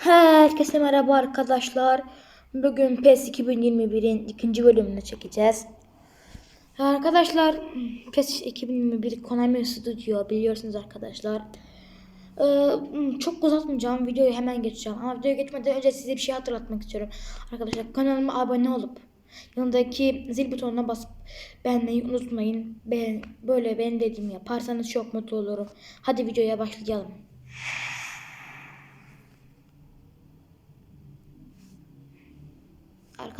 Herkese merhaba arkadaşlar. Bugün PES 2021'in ikinci bölümünü çekeceğiz. Arkadaşlar PES 2021 Konami Studio biliyorsunuz arkadaşlar. Ee, çok uzatmayacağım. Videoyu hemen geçeceğim. Ama videoya geçmeden önce size bir şey hatırlatmak istiyorum. Arkadaşlar kanalıma abone olup yanındaki zil butonuna basıp beğenmeyi unutmayın. Ben, böyle ben dediğimi yaparsanız çok mutlu olurum. Hadi videoya başlayalım.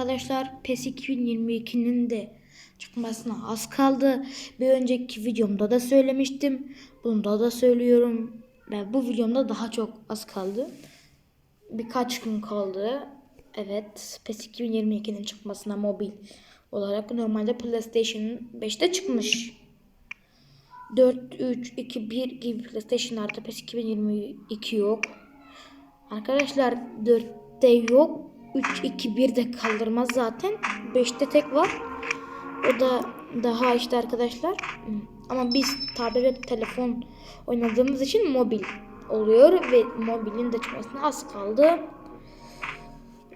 Arkadaşlar PES 2022'nin de çıkmasına az kaldı. Bir önceki videomda da söylemiştim. Bunda da söylüyorum. Ve bu videomda daha çok az kaldı. Birkaç gün kaldı. Evet. PES 2022'nin çıkmasına mobil olarak normalde PlayStation 5'te çıkmış. 4, 3, 2, 1 gibi PlayStation'larda PES 2022 yok. Arkadaşlar 4'te yok. 3, 2, 1 de kaldırmaz zaten. 5'te tek var. O da daha işte arkadaşlar. Ama biz tablet telefon oynadığımız için mobil oluyor ve mobilin de çıkmasına az kaldı.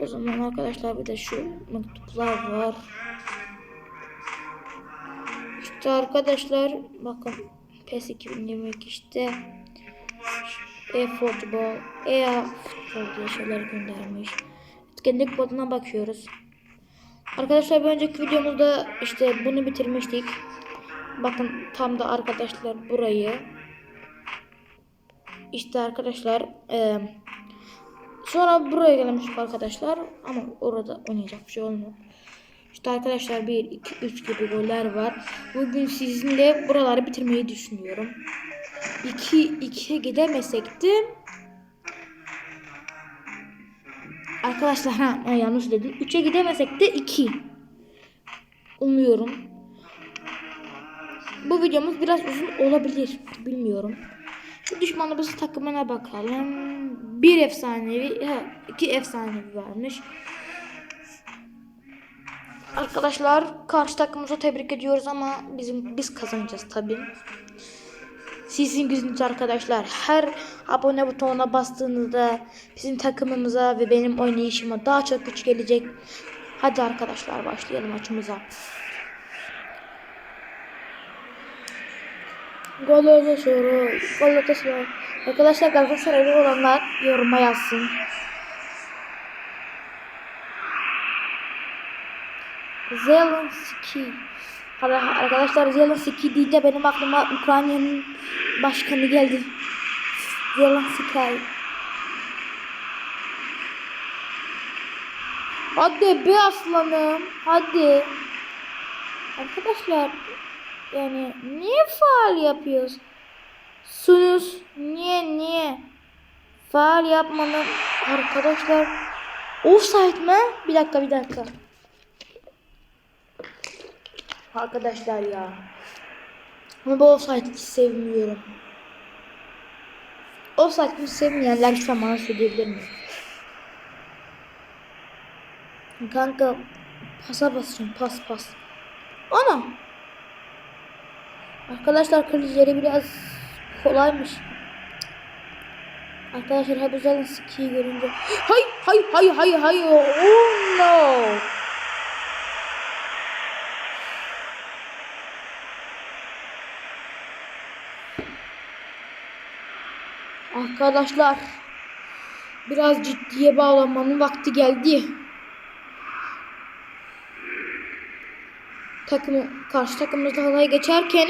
O zaman arkadaşlar bir de şu mektuplar var. İşte arkadaşlar bakın PES 2022 işte e-futbol, e-futbol diye şeyler göndermiş. Etkinlik moduna bakıyoruz. Arkadaşlar bir önceki videomuzda işte bunu bitirmiştik. Bakın tam da arkadaşlar burayı. İşte arkadaşlar e, sonra buraya gelmiştik arkadaşlar ama orada oynayacak bir şey olmuyor. İşte arkadaşlar 1, 2, 3 gibi goller var. Bugün sizinle buraları bitirmeyi düşünüyorum. 2, 2'ye gidemesek de Arkadaşlar ha, yanlış dedim. 3'e gidemesek de 2. Umuyorum. Bu videomuz biraz uzun olabilir. Bilmiyorum. Şu düşmanımız takımına bakalım. Bir efsanevi, ha, iki efsanevi varmış. Arkadaşlar karşı takımımızı tebrik ediyoruz ama bizim biz kazanacağız tabii. Sizin gücünüz arkadaşlar. Her abone butonuna bastığınızda bizim takımımıza ve benim oynayışıma daha çok güç gelecek. Hadi arkadaşlar başlayalım maçımıza. Galatasaray, Galatasaray. Arkadaşlar Galatasaraylı olanlar yoruma yazsın. Zelenski. Arkadaşlar Zelenski deyince benim aklıma Ukrayna'nın başkanı geldi. Zelenski. Hadi be aslanım. Hadi. Arkadaşlar yani niye faal yapıyoruz? Sunuz niye niye? Faal yapmanın arkadaşlar offside mi? Bir dakika bir dakika. Arkadaşlar ya. Ama bu offside'i hiç sevmiyorum. Offside'i sevmeyenler lütfen bana söyleyebilir mi? Kanka pasa basacağım pas pas. Ana. Arkadaşlar kalecileri biraz kolaymış. Arkadaşlar hep özel skiyi görünce. Hay hay hay hay hay. Oh no. Arkadaşlar biraz ciddiye bağlamanın vakti geldi. Takımı karşı takımımızda halaya geçerken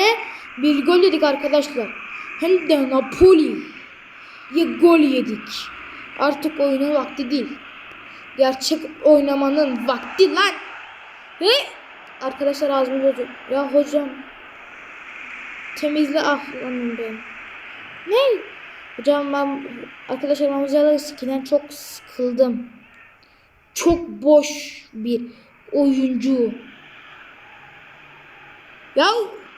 bir gol yedik arkadaşlar. Hem de Napoli. Ya gol yedik. Artık oyunun vakti değil. Gerçek oynamanın vakti lan. Ve arkadaşlar ağzımı bozdu. Ya hocam temizle aklımı benim. Ne? Hocam ben arkadaşlar Mamuzela skinden çok sıkıldım. Çok boş bir oyuncu. Ya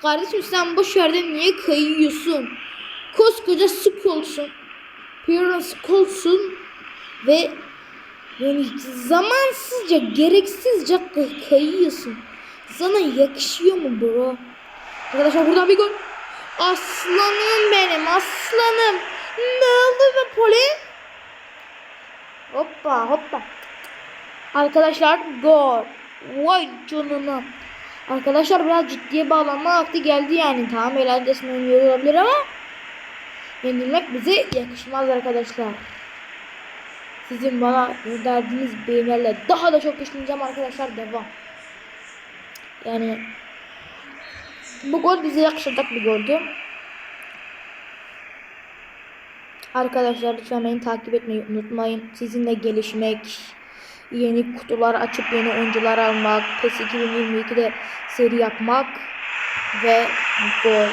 kardeşim sen boş yerden niye kayıyorsun? Koskoca Skull'sun. Pierre Skull'sun ve yani zamansızca, gereksizce kayıyorsun. Sana yakışıyor mu bro? Arkadaşlar buradan bir gol. Aslanım benim aslanım. Ne oldu be Poli? Hoppa hoppa. Arkadaşlar gol. Vay canına. Arkadaşlar biraz ciddiye bağlanma vakti geldi yani. Tamam eğlencesine oynuyor olabilir ama yenilmek bize yakışmaz arkadaşlar. Sizin bana verdiğiniz beğenilerle daha da çok güçleneceğim arkadaşlar. Devam. Yani bu gol bize yakışacak bir goldü. Arkadaşlar lütfen beni takip etmeyi unutmayın. Sizinle gelişmek, yeni kutular açıp yeni oyuncular almak, PES 2022'de seri yapmak ve gol.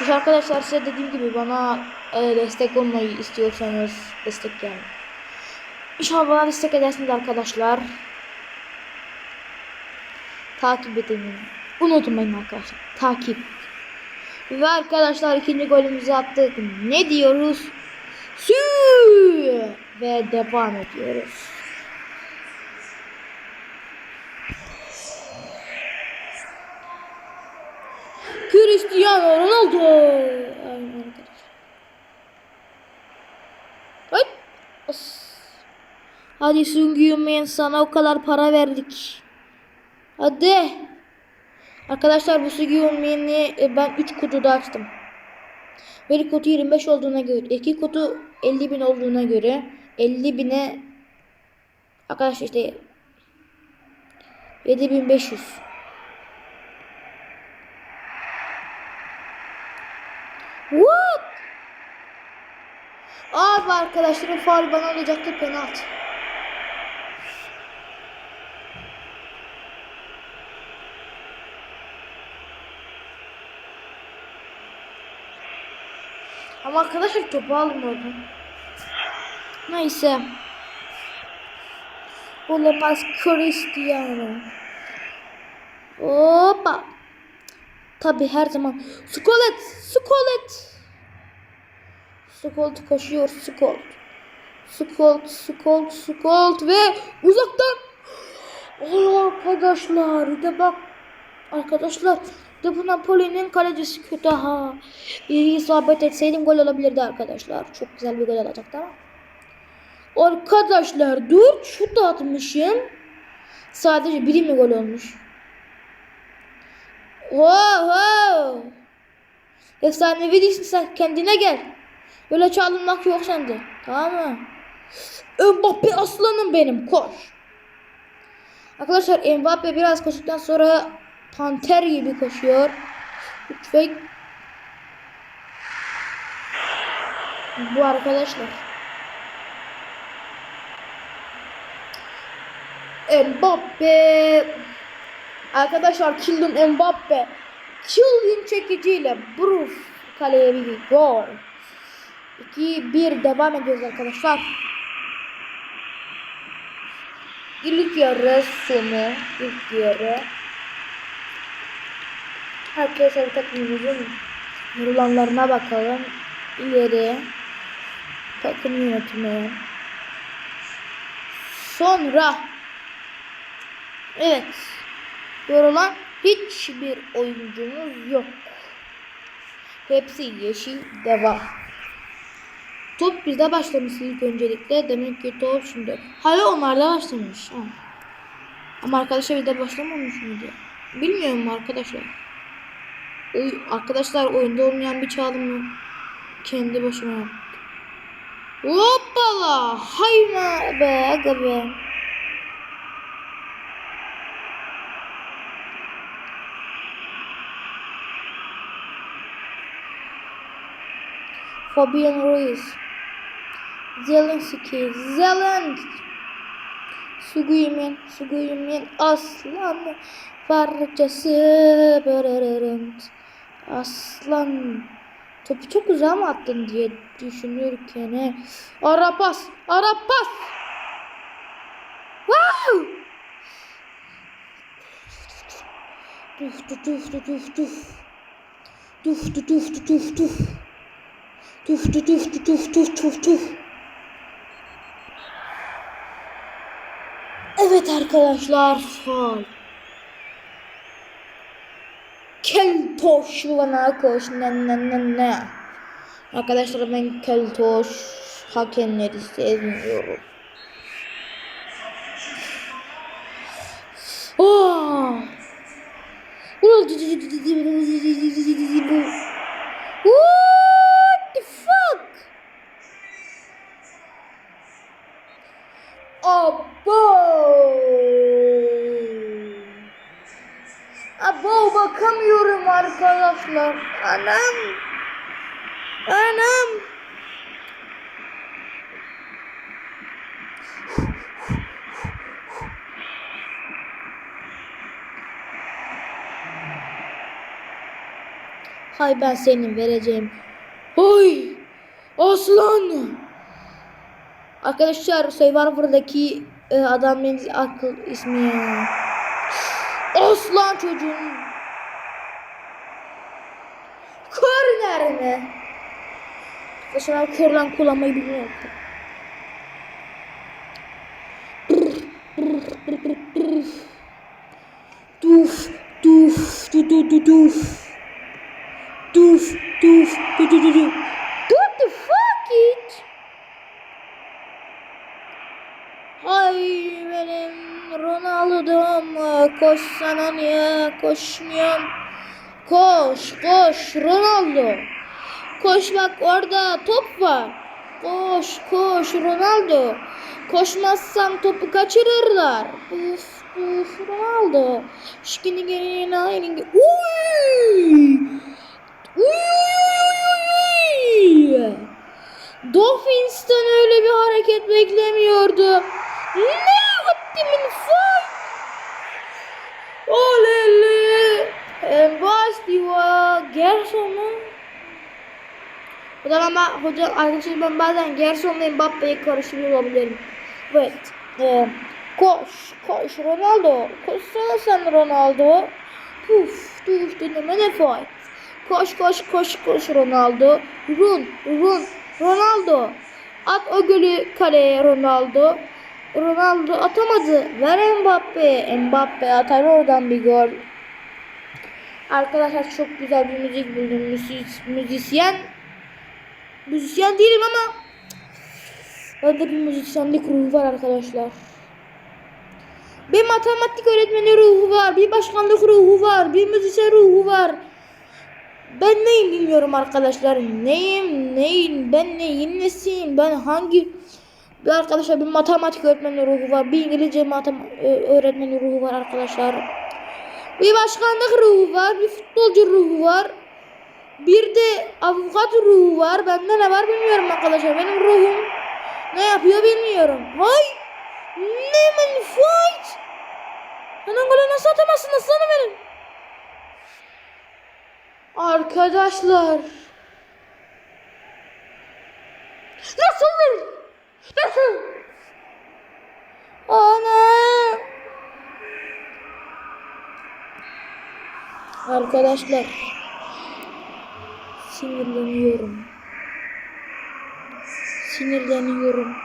İşte arkadaşlar size dediğim gibi bana e, destek olmayı istiyorsanız destek yani. İnşallah bana destek edersiniz arkadaşlar. Takip edin. Unutmayın arkadaşlar. Takip. Ve arkadaşlar ikinci golümüzü attık. Ne diyoruz? Sü ve devam ediyoruz. Cristiano Ronaldo. Aynen arkadaşlar. As. Hadi Sungyumen sana o kadar para verdik. Hadi. Arkadaşlar bu Sungyumen'i e, ben 3 kutuda açtım. Bir kutu 25 olduğuna göre, iki kutu 50 bin olduğuna göre 50 bine arkadaşlar işte 7500 What? Abi arkadaşlarım faul bana olacaktı penaltı. Ama arkadaşlar topu almadı. Neyse. Olamaz Cristiano. Hoppa. Tabi her zaman. Skolet. Skolet. Skolt koşuyor. Skolt. Skolt. Skolt. Skolt. Ve uzaktan. Oh arkadaşlar. Bir de bak. Arkadaşlar. Bu Napoli'nin kalecisi kötü ha. İyi isabet etseydim gol olabilirdi arkadaşlar. Çok güzel bir gol olacaktı ama. Arkadaşlar 4 şut atmışım. Sadece biri mi gol olmuş? Wow. Efsanevi değilsin sen kendine gel. Öyle çalınmak yok sende. Tamam mı? Mbappe aslanım benim koş. Arkadaşlar Mbappe biraz koştuktan sonra panter gibi koşuyor. Lütfen. Bu arkadaşlar. Mbappe. Arkadaşlar Kylian Mbappe. Çılgın çekiciyle Bruf kaleye bir gol. 2-1 devam ediyoruz arkadaşlar. İlk yarı sonu. ilk yarı. Arkadaşlar takımımızın yorulanlarına bakalım. İleri. Takım yönetimi. Sonra. Evet. Yorulan hiçbir oyuncumuz yok. Hepsi yeşil devam. Top bizde başlamış ilk öncelikle. Demek ki top şimdi. Hayır onlarda başlamış. Ha. Ama arkadaşlar bizde başlamamış mıydı? Bilmiyorum arkadaşlar. Oy, arkadaşlar oyunda olmayan bir çalımı kendi başıma yaptım. Hoppala! Hayma be aga be. Fabian Ruiz. Zelensky. Zelensky. Suguymin. Suguymin aslan parçası. Bırırırın. Aslan. Topu çok uzağa mı attın diye düşünürken he. Ara pas. Ara pas. Wow. Tuf tuf tuf tuf tuf tuf. Tuf tuf tuf tuf tuf. Tuf tuf tuf tuf tuf tuf tuf. Evet arkadaşlar faul. Keltoş olan arkadaş ne ne ne ne. Arkadaşlar ben keltoş hakemleri sevmiyorum. Oh! What the fuck? Oh, boy! Abo bakamıyorum arkadaşlar. Anam. Anam. Hay ben senin vereceğim. Oy! Aslan! Arkadaşlar Survivor'daki e, adam benim akıl ismi ya. Aslan çocuğun. Korner mi? Arkadaşlar ben korlan kullanmayı bilmiyorum. Duf, duf, du du du duf. Duf, duf, du du du du. What the fuck it? Ay benim Ronaldo'm koşsana niye koşmuyorsun? Koş koş Ronaldo. Koş bak orada top var. Koş koş Ronaldo. Koşmazsan topu kaçırırlar. Uf uf Ronaldo. Şikini gelin aynen. Uy! Uy! Dolphins'ten öyle bir hareket beklemiyordum. Ne Optimin fight? Olele. Embastiva. Gerson mu? Hocam ama hocam arkadaşlar ben bazen Gerson'la Mbappe'yi karıştırıyor olabilirim. Evet. Koş. Koş Ronaldo. Koşsana sen Ronaldo. Puf. Puf. Dinleme ne fight. Koş koş koş koş Ronaldo. Run run Ronaldo. At o golü kaleye Ronaldo. Ronaldo atamadı. Ver Mbappe. Mbappe atar oradan bir gol. Arkadaşlar çok güzel bir müzik buldum. Müzis, müzisyen. Müzisyen değilim ama bende bir müzisyenlik ruhu var arkadaşlar. Bir matematik öğretmeni ruhu var. Bir başkanlık ruhu var. Bir müzisyen ruhu var. Ben neyim bilmiyorum arkadaşlar. Neyim, neyim, ben neyin nesiyim, ben hangi... Bir arkadaşlar bir matematik öğretmeni ruhu var. Bir İngilizce matematik öğretmeni ruhu var arkadaşlar. Bir başkanlık ruhu var. Bir futbolcu ruhu var. Bir de avukat ruhu var. Bende ne var bilmiyorum arkadaşlar. Benim ruhum ne yapıyor bilmiyorum. Vay! Neyman fight! Sen golü nasıl atamazsın aslanım benim? Arkadaşlar. Nasıl? Nasıl? Ana. Arkadaşlar. Sinirleniyorum. Sinirleniyorum.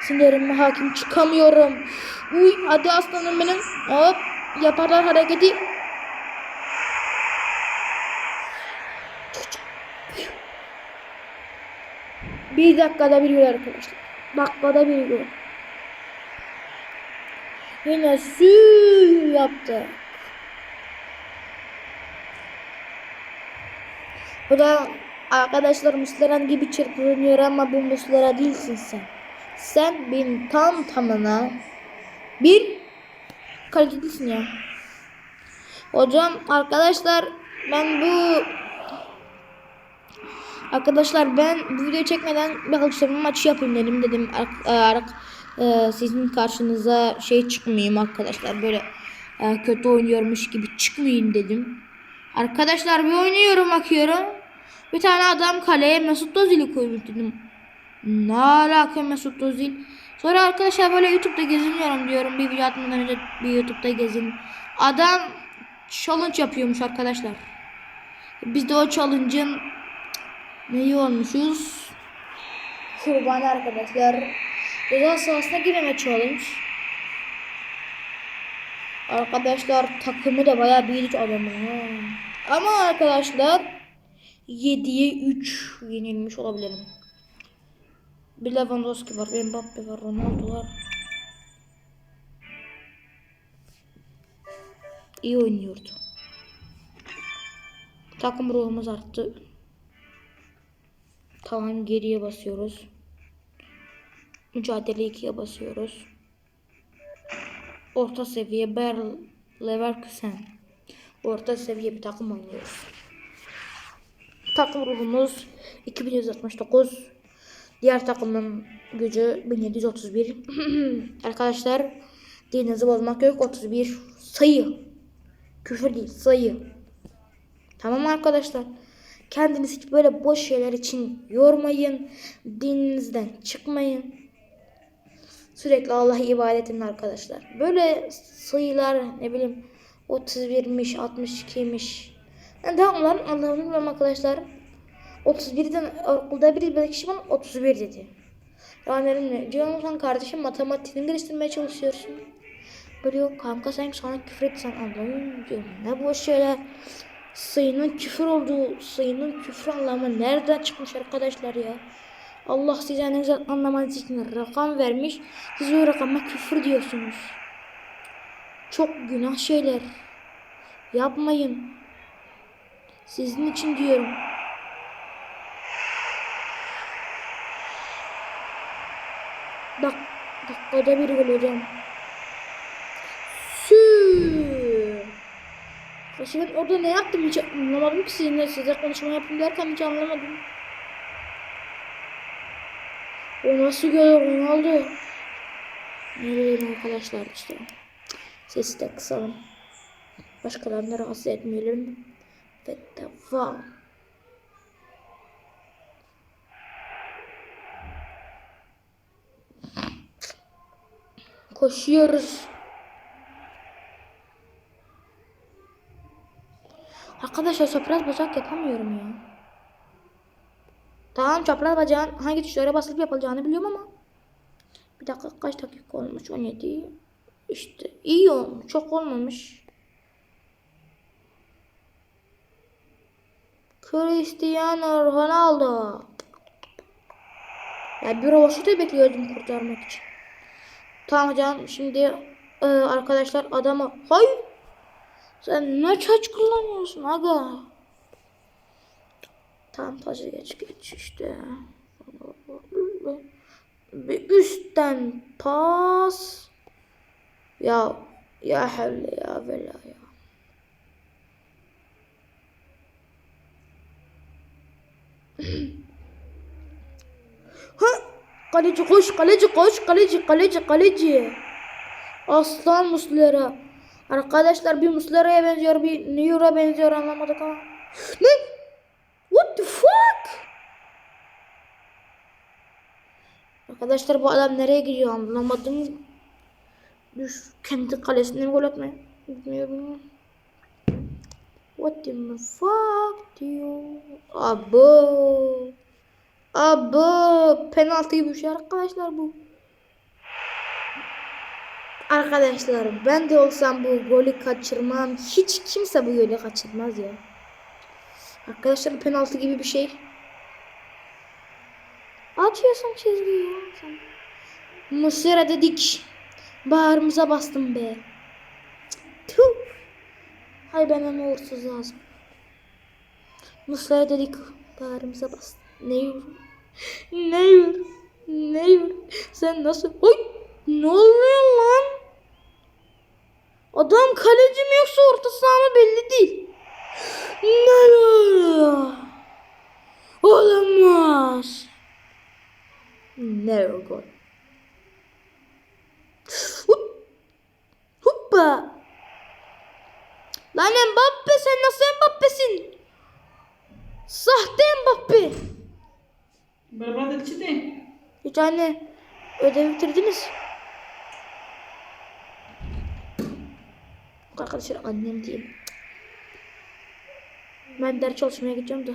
Sinirime hakim çıkamıyorum. Uy hadi aslanım benim. Hop yaparlar hareketi. Bir dakikada bir gol arkadaşlar. Dakikada bir gol. Yine sü yaptı. Bu da arkadaşlar Müslüman gibi çırpınıyor ama bu Müslüman değilsin sen. Sen benim tam tamına bir kalitelisin ya. Hocam arkadaşlar ben bu Arkadaşlar ben bu videoyu çekmeden bir alıştırma maçı yapayım dedim dedim. Ar- ar- e, sizin karşınıza şey çıkmayayım arkadaşlar böyle e, kötü oynuyormuş gibi çıkmayayım dedim. Arkadaşlar bir oynuyorum bakıyorum. Bir tane adam kaleye Mesut Özil'i koymuş dedim. Ne alaka Mesut Özil? Sonra arkadaşlar böyle YouTube'da geziniyorum diyorum. Bir video atmadan önce bir YouTube'da gezin. Adam challenge yapıyormuş arkadaşlar. Biz de o challenge'ın neyi olmuşuz? Kurban arkadaşlar. Ceza sahasına gireme challenge. Arkadaşlar takımı da bayağı büyük adamı. ha. Ama arkadaşlar 7'ye 3 yenilmiş olabilirim. Bir Lewandowski var, Mbappe var, Ronaldo var. iyi oynuyordu. Takım ruhumuz arttı. Tamam geriye basıyoruz. Mücadele 2'ye basıyoruz. Orta seviye Bayer Leverkusen. Orta seviye bir takım oynuyoruz. Takım ruhumuz 2169. Diğer takımın gücü 1731. Arkadaşlar dininizi bozmak yok. 31 sayı. Küfür değil sayı. Tamam arkadaşlar? Kendinizi hiç böyle boş şeyler için yormayın. Dininizden çıkmayın. Sürekli Allah'a ibadet edin arkadaşlar. Böyle sayılar ne bileyim 31'miş 62'miş. Ben daha onların anlamını bilmiyorum arkadaşlar. 31'den okulda bir bir kişi bana 31 dedi. Yani dedim diyorum sen kardeşim matematiğini geliştirmeye çalışıyorsun. Böyle yok kanka sen sana küfür etsen anlamıyorum diyorum. Ne boş şeyler. Sayının küfür olduğu, sayının küfür anlamı nereden çıkmış arkadaşlar ya? Allah size ne güzel anlamanız için rakam vermiş. Siz o rakama küfür diyorsunuz. Çok günah şeyler. Yapmayın. Sizin için diyorum. Dak dakikada bir gol hocam. Sü. Şimdi orada ne yaptım hiç anlamadım ki sizinle size konuşma yapayım derken hiç anlamadım. O nasıl gol Ronaldo? Ne bileyim arkadaşlar işte. Sesi de kısalım. Başkalarını rahatsız etmeyelim. Ve devam. Koşuyoruz. Arkadaşlar çapraz bacak yapamıyorum ya. Tamam çapraz bacağın hangi tuşlara basılıp yapılacağını biliyorum ama. Bir dakika kaç dakika olmuş? 17. İşte iyi olmuş. Çok olmamış. Cristiano Ronaldo. Ya bir robotu bekliyordum kurtarmak için. Tamam hocam şimdi e, arkadaşlar adamı hayır sen ne çaç kullanıyorsun aga Tamam pası geç geç işte bir üstten pas ya ya havle ya vela ya ha Kaleci koş, kaleci koş, kaleci, kaleci, kaleci. Aslan Muslera. Arkadaşlar bir Muslera'ya benziyor, bir Neur'a benziyor anlamadık ama. Ne? What the fuck? Arkadaşlar bu adam nereye gidiyor anlamadım. Düş kendi kalesinden gol atmaya. Bilmiyorum. What the fuck diyor. Abo. Abo penaltı gibi bir şey arkadaşlar bu. Arkadaşlar ben de olsam bu golü kaçırmam. Hiç kimse bu golü kaçırmaz ya. Arkadaşlar penaltı gibi bir şey. Atıyorsun çizgiyi ya sen. Muslera dedik. Bağrımıza bastım be. Tüh. Hay ben ama uğursuz lazım. Muslera dedik. Bağrımıza bastım. Ne yorum? Ne yorum? Ne yorum? Sen nasıl? Oy! Ne oluyor lan? Adam kaleci mi yoksa orta saha mı belli değil. Ne oluyor? Olamaz. Ne gol. Hup. Hoppa. Lan Mbappe sen nasıl Mbappe'sin? Sahte Mbappe. Berbat değil. Bir tane ödev bitirdiniz. Arkadaşlar annem diyeyim. Ben ders çalışmaya gideceğim de.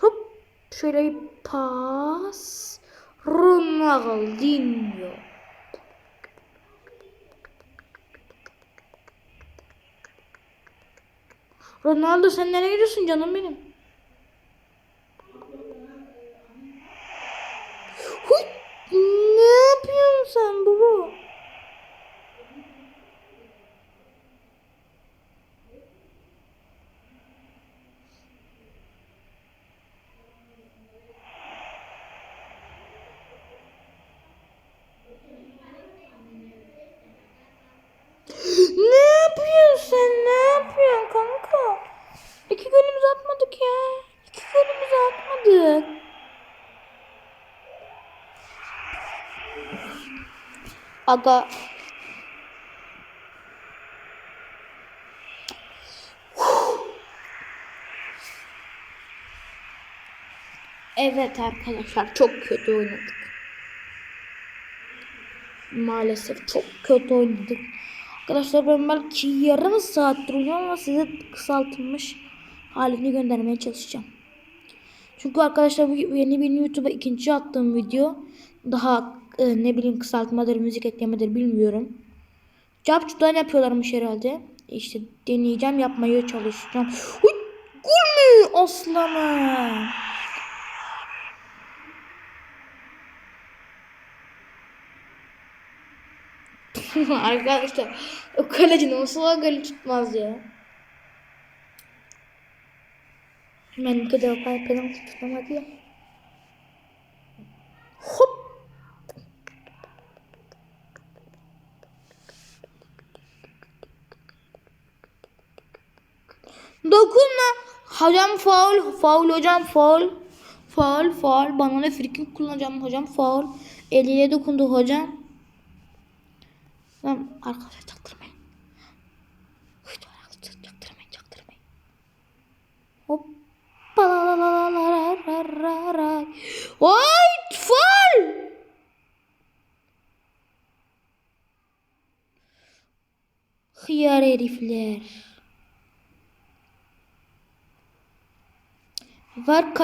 Hop. Şöyle bir pas. Ronaldinho. Ronaldo sen nereye gidiyorsun canım benim? Huy, ne yapıyorsun sen bro? Aga. Evet arkadaşlar çok kötü oynadık. Maalesef çok kötü oynadık. Arkadaşlar ben belki yarım saattir oynuyorum ama size kısaltılmış halini göndermeye çalışacağım. Çünkü arkadaşlar bu yeni bir YouTube'a ikinci attığım video daha e, ne bileyim kısaltmadır, müzik eklemedir bilmiyorum. Capcu'dan yapıyorlarmış herhalde. İşte deneyeceğim, yapmaya çalışacağım. Uy, gol mü aslanım? Arkadaşlar o kaleci nasıl o golü tutmaz ya. Hemen bir kadar penaltı tutamadı ya. Hop. Dokunma. Hocam faul. Faul hocam faul. Faul faul. Bana ne frikik kullanacağım hocam faul. Eliyle dokundu hocam. Tamam arkadaşlar çaktırmayın. Çaktırmayın çaktırmayın. Hop. Oy faul. Hıyar herifler.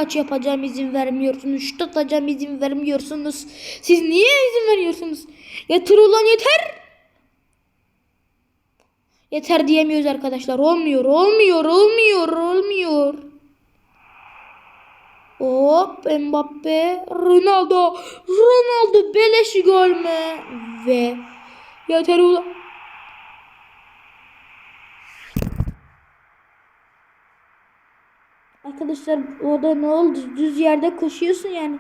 Kaç yapacağım izin vermiyorsunuz. Şut atacağım izin vermiyorsunuz. Siz niye izin veriyorsunuz? Yeter ulan yeter. Yeter diyemiyoruz arkadaşlar. Olmuyor, olmuyor, olmuyor, olmuyor. Hop Mbappe, Ronaldo, Ronaldo beleş gol mü? Ve yeter ulan. Arkadaşlar orada ne oldu? Düz yerde koşuyorsun yani.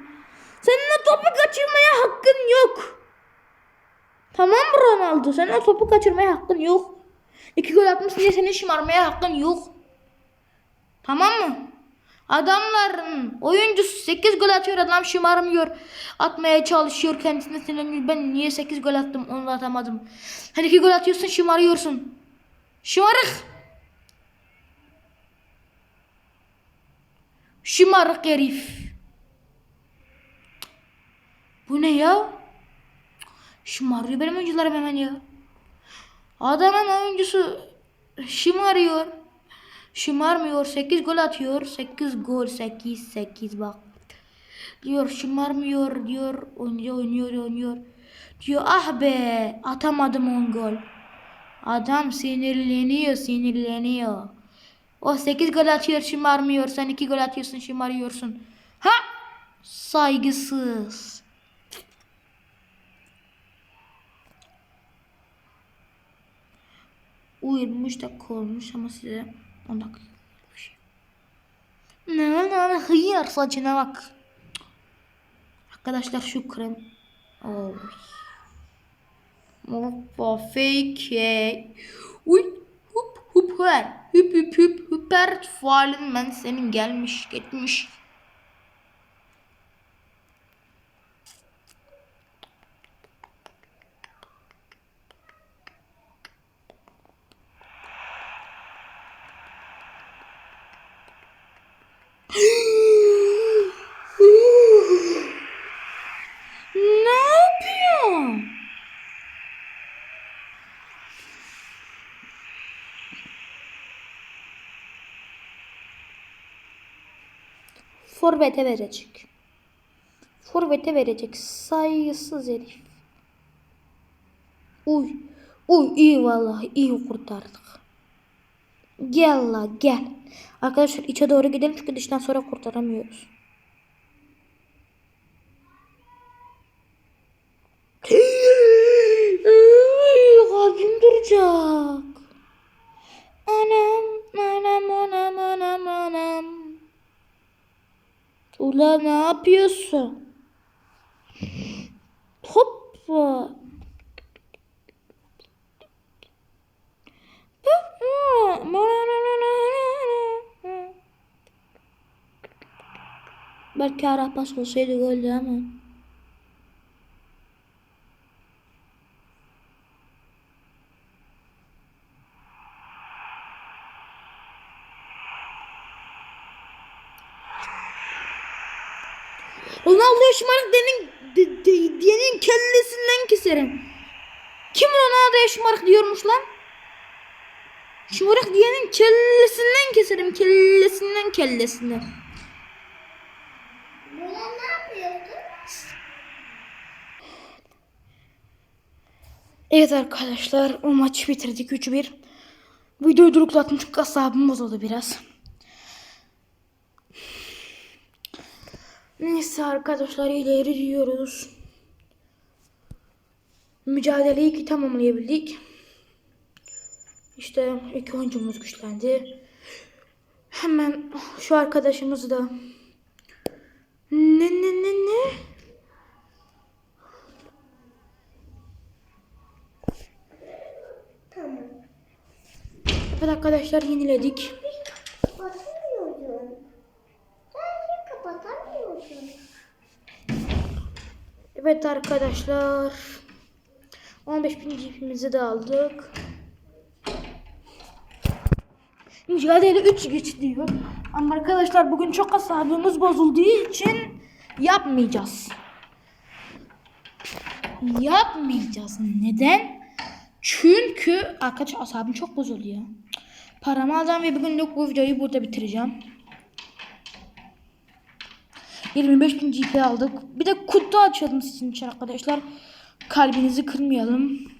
Senin o topu kaçırmaya hakkın yok. Tamam mı Ronaldo? Senin o topu kaçırmaya hakkın yok. İki gol atmışsın diye senin şımarmaya hakkın yok. Tamam mı? Adamların oyuncusu 8 gol atıyor adam şımarmıyor. Atmaya çalışıyor kendisine sinirleniyor. Ben niye 8 gol attım onu atamadım. Hani 2 gol atıyorsun şımarıyorsun. Şımarık. Şımarık herif. Bu ne ya? Şımarıyor benim oyuncularım hemen ya. Adamın oyuncusu şımarıyor. Şımarmıyor. 8 gol atıyor. 8 gol. 8 8 bak. Diyor şımarmıyor diyor. Oynuyor oynuyor oynuyor. Diyor ah be atamadım 10 gol. Adam sinirleniyor sinirleniyor. O 8 gol atıyor şımarmıyor. Sen 2 gol atıyorsun şımarıyorsun. Ha! Saygısız. 23 dakika olmuş ama size 10 dakika. Ne ne hıyar saçına bak. Arkadaşlar şu krem. Oh. Hoppa fake. Uy her. Hüp hüp hüp hüper faalin ben senin gelmiş gitmiş. ne yapıyor? Forvet'e verecek. Forvet'e verecek. Saygısız herif. Uy. Uy iyi vallahi iyi kurtardık. Gel la gel. Arkadaşlar içe doğru gidelim çünkü dıştan sonra kurtaramıyoruz. Kalbim duracak. Anam, anam, anam, anam, anam. Ula ne yapıyorsun? Hoppa. Belki Arap olsaydı goldü ama. şımarık diyenin, de, de- diyenin kellesinden keserim. Kim Ronaldo'ya şımarık diyormuş lan? Şımarık diyenin kellesinden keserim. Kellesinden kellesinden. Buna ne yapıyordun? Evet arkadaşlar o maçı bitirdik 3-1. Videoyu duruklattım çünkü asabım bozuldu biraz. Neyse arkadaşlar ileri diyoruz. Mücadeleyi ki tamamlayabildik. İşte iki oyuncumuz güçlendi. Hemen şu arkadaşımızı da ne ne ne ne Tamam. Evet arkadaşlar yeniledik. Evet arkadaşlar. 15 bin cipimizi de aldık. Mücadele 3 geç diyor. Ama arkadaşlar bugün çok asabımız bozulduğu için yapmayacağız. Yapmayacağız. Neden? Çünkü arkadaşlar asabım çok bozuldu ya. Paramı alacağım ve bugünlük bu videoyu burada bitireceğim. 25 bin GP aldık. Bir de kutu açalım sizin için arkadaşlar. Kalbinizi kırmayalım.